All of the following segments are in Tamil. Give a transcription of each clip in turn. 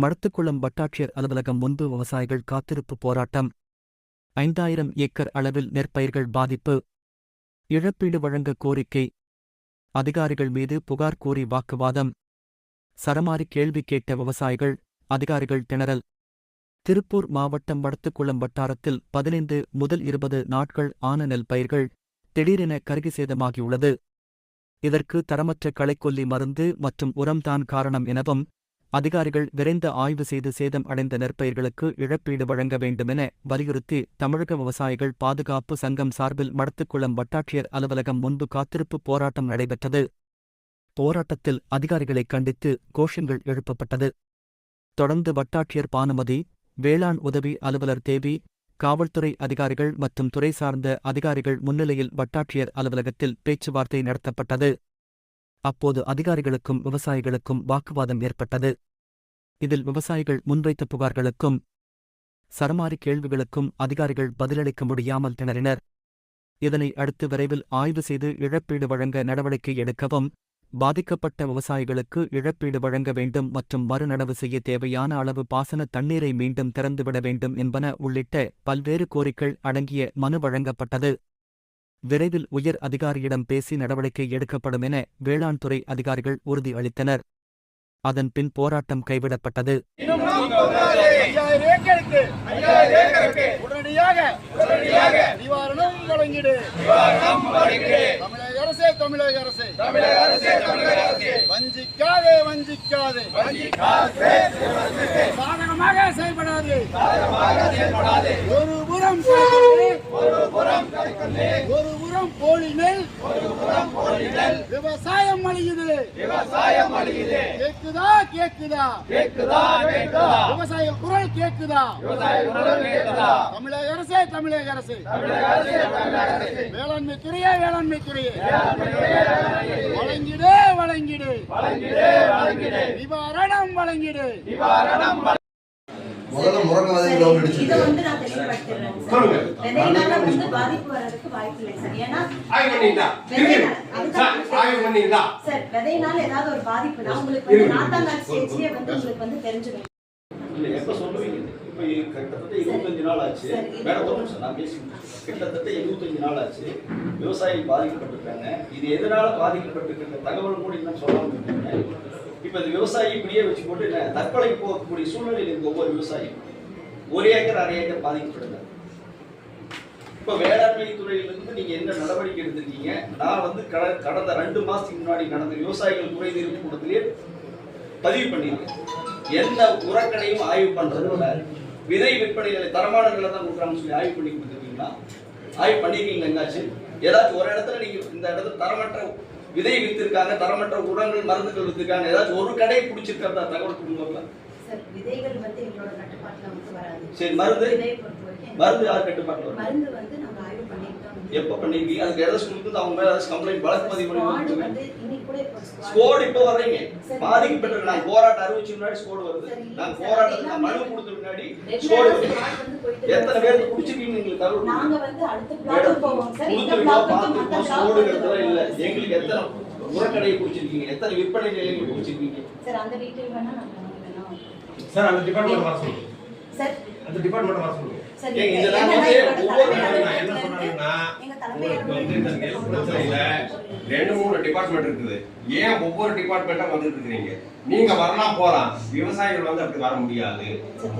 மடத்துக்குளம் வட்டாட்சியர் அலுவலகம் முன்பு விவசாயிகள் காத்திருப்பு போராட்டம். ஐந்தாயிரம் ஏக்கர் அளவில் நெற்பயிர்கள் பாதிப்பு. இழப்பீடு வழங்க கோரிக்கை. அதிகாரிகள் மீது புகார் கூறி வாக்குவாதம். சரமாரி கேள்வி கேட்ட விவசாயிகள் அதிகாரிகள் திணறல். திருப்பூர் மாவட்டம் வடத்துக்குளம் வட்டாரத்தில் பதினைந்து முதல் இருபது நாட்கள் ஆன நெல் பயிர்கள் திடீரென கருகி சேதமாகியுள்ளது. இதற்கு தரமற்ற களைக்கொல்லி மருந்து மற்றும் உரம்தான் காரணம் எனவும் அதிகாரிகள் விரைந்து ஆய்வு செய்து சேதம் அடைந்த நெற்பயிர்களுக்கு இழப்பீடு வழங்க வேண்டுமென வலியுறுத்தி தமிழக விவசாயிகள் பாதுகாப்பு சங்கம் சார்பில் மடத்துக்குளம் வட்டாட்சியர் அலுவலகம் முன்பு காத்திருப்பு போராட்டம் நடைபெற்றது. போராட்டத்தில் அதிகாரிகளை கண்டித்து கோஷங்கள் எழுப்பப்பட்டது. தொடர்ந்து வட்டாட்சியர் பானுமதி வேளாண் உதவி அலுவலர் தேவி காவல்துறை அதிகாரிகள் மற்றும் துறை சார்ந்த அதிகாரிகள் முன்னிலையில் வட்டாட்சியர் அலுவலகத்தில் பேச்சுவார்த்தை நடத்தப்பட்டது. அப்போது அதிகாரிகளுக்கும் விவசாயிகளுக்கும் வாக்குவாதம் ஏற்பட்டது. இதில் விவசாயிகள் முன்வைத்த புகார்களுக்கும் சரமாரி கேள்விகளுக்கும் அதிகாரிகள் பதிலளிக்க முடியாமல் திணறினர். இதனை அடுத்து விரைவில் ஆய்வு செய்து இழப்பீடு வழங்க நடவடிக்கை எடுக்கவும் பாதிக்கப்பட்ட விவசாயிகளுக்கு இழப்பீடு வழங்க வேண்டும் மற்றும் மறுநடவு செய்ய தேவையான அளவு பாசன தண்ணீரை மீண்டும் திறந்துவிட வேண்டும் என்பன உள்ளிட்ட பல்வேறு கோரிக்கைகள் அடங்கிய மனு வழங்கப்பட்டது. விரைவில் உயர் அதிகாரியிடம் பேசி நடவடிக்கை எடுக்கப்படும் என வேளாண் துறை அதிகாரிகள் உறுதி அளித்தனர். அதன் பின் போராட்டம் கைவிடப்பட்டது. உடனடியாக உடனடியாக நிவாரணம் வழங்கிடு. நிவாரணம் வழங்கிடு. தமிழக அரசே. தமிழக அரசே தமிழக அரசே. வஞ்சிக்காதே வஞ்சிக்காதே. வஞ்சிக்காதே சாதகமாக செயல்படாதே. சாதகமாக செயல்படாதே. ஒரு புறம் ஒரு புறம் ஒரு புறம் போலி நெல் ஒரு புறம் போலி நெல் விவசாயம் அழியுது. விவசாயம் அழியுது. கேக்குதா கேக்குதா? கேக்குதா கேக்குதா? விவசாய குரல் கேக்குதா? விவசாய குரல் கேக்குதா? தமிழக அரசே தமிழக அரசே. தமிழக அரசே தமிழக அரசே. வேளாண்மை துறையே வேளாண்மை துறையே வழங்கிடு வழங்கிடு. வழங்கிடு வழங்கிடு. நிவாரணம் வழங்கிடு. நிவாரணம் முதல்ல முருங்கை கிரவுண்ட் இதை அடிச்சிருக்கு வந்து நான் தெளிவுபடுத்திடுறேன் சார். விதையினால வந்து பாதிப்பு வர்றதுக்கு வாய்ப்பு இல்லை சார். ஏன்னா ஆய்வு பண்ணீங்களா? விதையினால- சார், அதுதான் ஆய்வு பண்ணீங்களா? சார் விதையினால ஏதாவது ஒரு பாதிப்புனா உங்களுக்கு வந்து நாத்தாங்கால் ஸ்டேஜ்லயே வந்து உங்களுக்கு வந்து தெரிஞ்சிடும் இல்ல எப்ப சொல்லுவீங்க? இப்ப கிட்டத்தட்ட இருபத்தஞ்சு நாள் ஆச்சு. சரி, இது- வேற ஒரு நிமிஷம் நான் பேசி கிட்டத்தட்ட இருபத்தஞ்சு நாள் ஆச்சு. விவசாயிகள் பாதிக்கப்பட்டிருக்காங்க. இது எதனால பாதிக்கப்பட்டிருக்கிற தகவல் கூட இன்னும் சொல்லாம இப்ப இந்த விவசாயி இப்படியே வச்சு போட்டு தற்கொலை போகக்கூடிய சூழ்நிலையில் இருக்க ஒவ்வொரு விவசாயியும் ஒரு ஏக்கர் அரை ஏக்கர் பாதிக்கப்படுங்க இப்ப வேளாண்மை துறையிலிருந்து நீங்க என்ன நடவடிக்கை எடுத்திருக்கீங்க? நான் வந்து கட- கடந்த ரெண்டு மாசத்துக்கு முன்னாடி நடந்த விவசாயிகள் குறை தீர்ப்பு கூட்டத்திலே பதிவு பண்ணியிருக்கேன். எந்த உரக்கடையும் ஆய்வு பண்றதோட விதை விற்பனை தரமான நிலை தான் கொடுக்குறாங்கன்னு சொல்லி ஆய்வு பண்ணி கொடுத்துருக்கீங்களா? ஆய்வு பண்ணிருக்கீங்க எங்காச்சும்? ஏதாச்சும் ஒரு இடத்துல நீங்க இந்த இடத்துல தரமற்ற விதை வித்திருக்காங்க தரமற்ற உரங்கள் மருந்துகள் வித்திருக்காங்க. ஏதாச்சும் ஒரு கடை பிடிச்சிருக்கிறதா தகவல் கொடுங்க சார் மருந்து? மருந்து யார் கட்டுப்பாட்டில் வரும்? எப்ப பண்ணிருக்கீங்க? அதுக்கு ஏதாச்சும் கொடுத்து அவங்க மேல கம்ப்ளைண்ட் வழக்கு பதிவு பண்ணி வந்து கூட இப்போ ஸ்குவாடு- ஸ்கோடு இப்ப வர்றீங்க. சரி. பாதிக்கப்பட்டிருக்கு நாங்க போராட்டம் அறிவிச்சு முன்னாடி ஸ்கோடு வருது. சரி, போராட்டத்துக்கு எல்லாமே மனு கொடுத்த முன்னாடி ஸ்கோடு வருது. வந்து எத்தனை தான் பேருக்கு சார். பிடிச்சிருக்கீங்க எங்களுக்கு தகவல் நாங்க. வந்து அடுத்த பிளாக் போவோம். சார் இந்த வந்து இல்ல. வந்து எங்களுக்கு எத்தனை உரக்கடையை பிடிச்சிருக்கீங்க? எத்தனை விற்பனை நிலையங்கள் பிடிச்சிருக்கீங்க? சார் அந்த டீடைல் வேணா நான் சார், அந்த டிபார்ட்மெண்ட் வர சொல்லுங்க. சார். அந்த டிபார்ட்மெண்ட் வர சொல்லுங்க. சார் இதெல்லாம் வந்து ஒவ்வொரு நான் என்ன வந்து இந்த நெல் பிரச்சனையில ரெண்டு மூணு டிபார்ட்மெண்ட் இருக்குது. ஏன் ஒவ்வொரு டிபார்ட்மெண்ட்டா வந்துட்டு இருக்கிறீங்க நீங்க வரலாம் போலாம். விவசாயிகள் வந்து அப்படி வர முடியாது.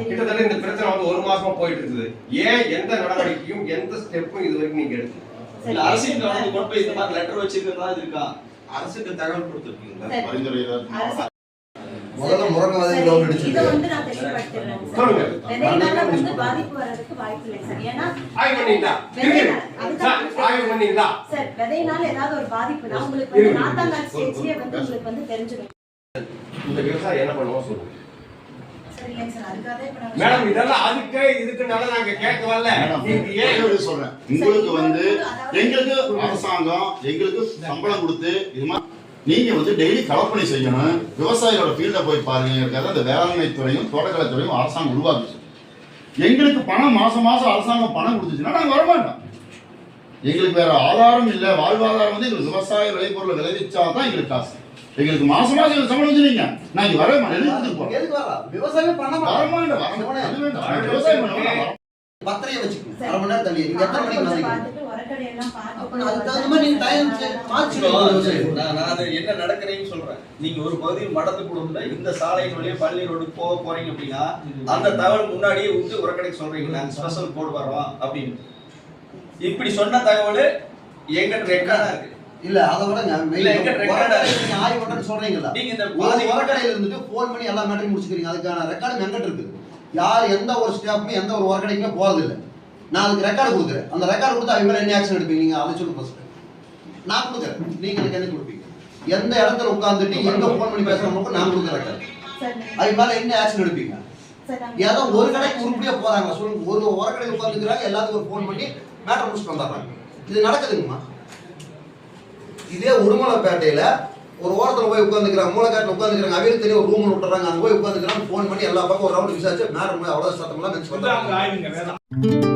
கிட்டத்தட்ட இந்த பிரச்சனை வந்து ஒரு மாசமா போயிட்டு இருக்குது ஏன் எந்த நடவடிக்கையும் எந்த ஸ்டெப்பும் இது வரைக்கும் நீங்க இல்ல அரசியல் கொண்டு போய் இந்த மாதிரி லெட்டர் வச்சிருக்கிறதா இருக்கா? அரசுக்கு தகவல் கொடுத்துருக்கீங்க சரி. பரிந்துரை முதல்ல முருங்கை கிரவுண்ட் இதை அடிச்சிருக்கு. வந்து நான் தெளிவுபடுத்திடுறேன் சார். சொல்லுங்க. விதையினால வந்து பாதிப்பு வர்றதுக்கு வாய்ப்பு இல்லை சார். ஏன்னா ஆய்வு பண்ணீங்களா? விதையினால- சார், அதுதான் ஆய்வு பண்ணீங்களா? சார் விதையினால ஏதாவது ஒரு பாதிப்புனா உங்களுக்கு வந்து நாத்தாங்கால் ஸ்டேஜ்லயே வந்து உங்களுக்கு வந்து தெரிஞ்சிடும் இந்த விவசாயி என்ன பண்ணுவோம் சொல்லுங்க. சரி இல்லைங்க சார் அதுக்காக இப்ப நாங்க மேடம் இதெல்லாம் அதுக்கு இதுக்குனால நாங்க கேட்க வரல நீங்க ஏன் சொல்றேன். உங்களுக்கு வந்து எங்களுக்கு அரசாங்கம் எங்களுக்கு சம்பளம் கொடுத்து இது மாதிரி நீங்க வந்து டெய்லி கலப்பணி செய்யணும். விவசாயியோட ஃபீல்ட போய் பாருங்க. அந்த வேளாண்மை துறையும் தோட்டக்கலைத்துறையும் அரசாங்கம் உருவாக்குச்சு. எங்களுக்கு பணம் மாசம் மாசம் அரசாங்கம் பணம் கொடுத்துச்சுன்னா நாங்க வரமாட்டோம். எங்களுக்கு வேற ஆதாரம் இல்ல. வாழ்வாதாரம் வந்து எங்களுக்கு விவசாய விளைபொருளை விளைவிச்சா தான் எங்களுக்கு காசு. எங்களுக்கு மாசம் மாசம் சம்பளம் வந்து நீங்க நான் இங்க எதுக்கு வரலாம்? விவசாயம் பண்ண வரமாட்டேன் விவசாயம். பத்திரையை வச்சுக்கணும். அரை மணி நேரம் தள்ளி நீங்க எத்தனை மணிக்கு என்ன நடக்கிறேன்னு சொல்றேன். நீங்க ஒரு பகுதியில் மடத்து குழுல இந்த சாலையின் வழியா பள்ளி ரோடு போக போறீங்க அப்படின்னா அந்த தகவல் முன்னாடியே விட்டு உரக்கடைக்கு சொல்றீங்க. நாங்க ஸ்பெஷல் போடு வரோம் அப்படின்னு. இப்படி சொன்ன தகவல் எங்கிட்ட ரெக்கார்டா இருக்கு. இல்ல அதை இருக்கு? நீங்க ஆய்வு பண்றேன்னு சொல்றீங்கல்ல. நீங்க இந்த உரக்கடையில இருந்துட்டு போன் பண்ணி எல்லா மேட்டரையும் முடிச்சுக்கிறீங்க. அதுக்கான ரெக்கார்டு எங்கிட்ட இருக்குது யார் எந்த ஒரு ஸ்டாஃப்மே எந்த ஒரு உரக்கடைக்குமே போறது இல்ல நான் அதுக்கு ரெக்கார்டு கொடுக்குறேன். அந்த ரெக்கார்டு கொடுத்து அவங்க என்ன ஆக்ஷன் எடுப்பீங்க? நீங்க அதை சொல்லுங்க ஃபர்ஸ்ட் நான் கொடுக்குறேன். நீங்க எனக்கு என்ன கொடுப்பீங்க? எந்த இடத்துல உட்கார்ந்துட்டு எங்க போன் பண்ணி பேசுறவங்களுக்கும் நான் கொடுக்குற ரெக்கார்டு சார் அவங்க மேல என்ன ஆக்ஷன் எடுப்பீங்க? ஏதோ ஒரு கடைக்கு உருப்படியா போறாங்க. சொல்லுங்க. ஒரு உரக்கடையில் உட்காந்துக்கிறாங்க எல்லாத்துக்கும் ஒரு ஃபோன் பண்ணி மேட்டர் முடிச்சுட்டு வந்துடுறாங்க. இது நடக்குதுங்கம்மா. இதே உடுமலைப்பேட்டையில ஒரு ஓரத்துல போய் உட்காந்துக்கிறாங்க மூளைக்காட்டில் உட்காந்துக்கிறாங்க அவங்களுக்கு தெரியும். ஒரு ரூம் விட்டுறாங்க. அங்க போய் உட்காந்துக்கிறாங்க ஃபோன் பண்ணி எல்லா பக்கம் ஒரு ரவுண்ட் விசாரிச்சு மேடம் அவ்வளவு சத்தமெல்லாம் நினைச்சு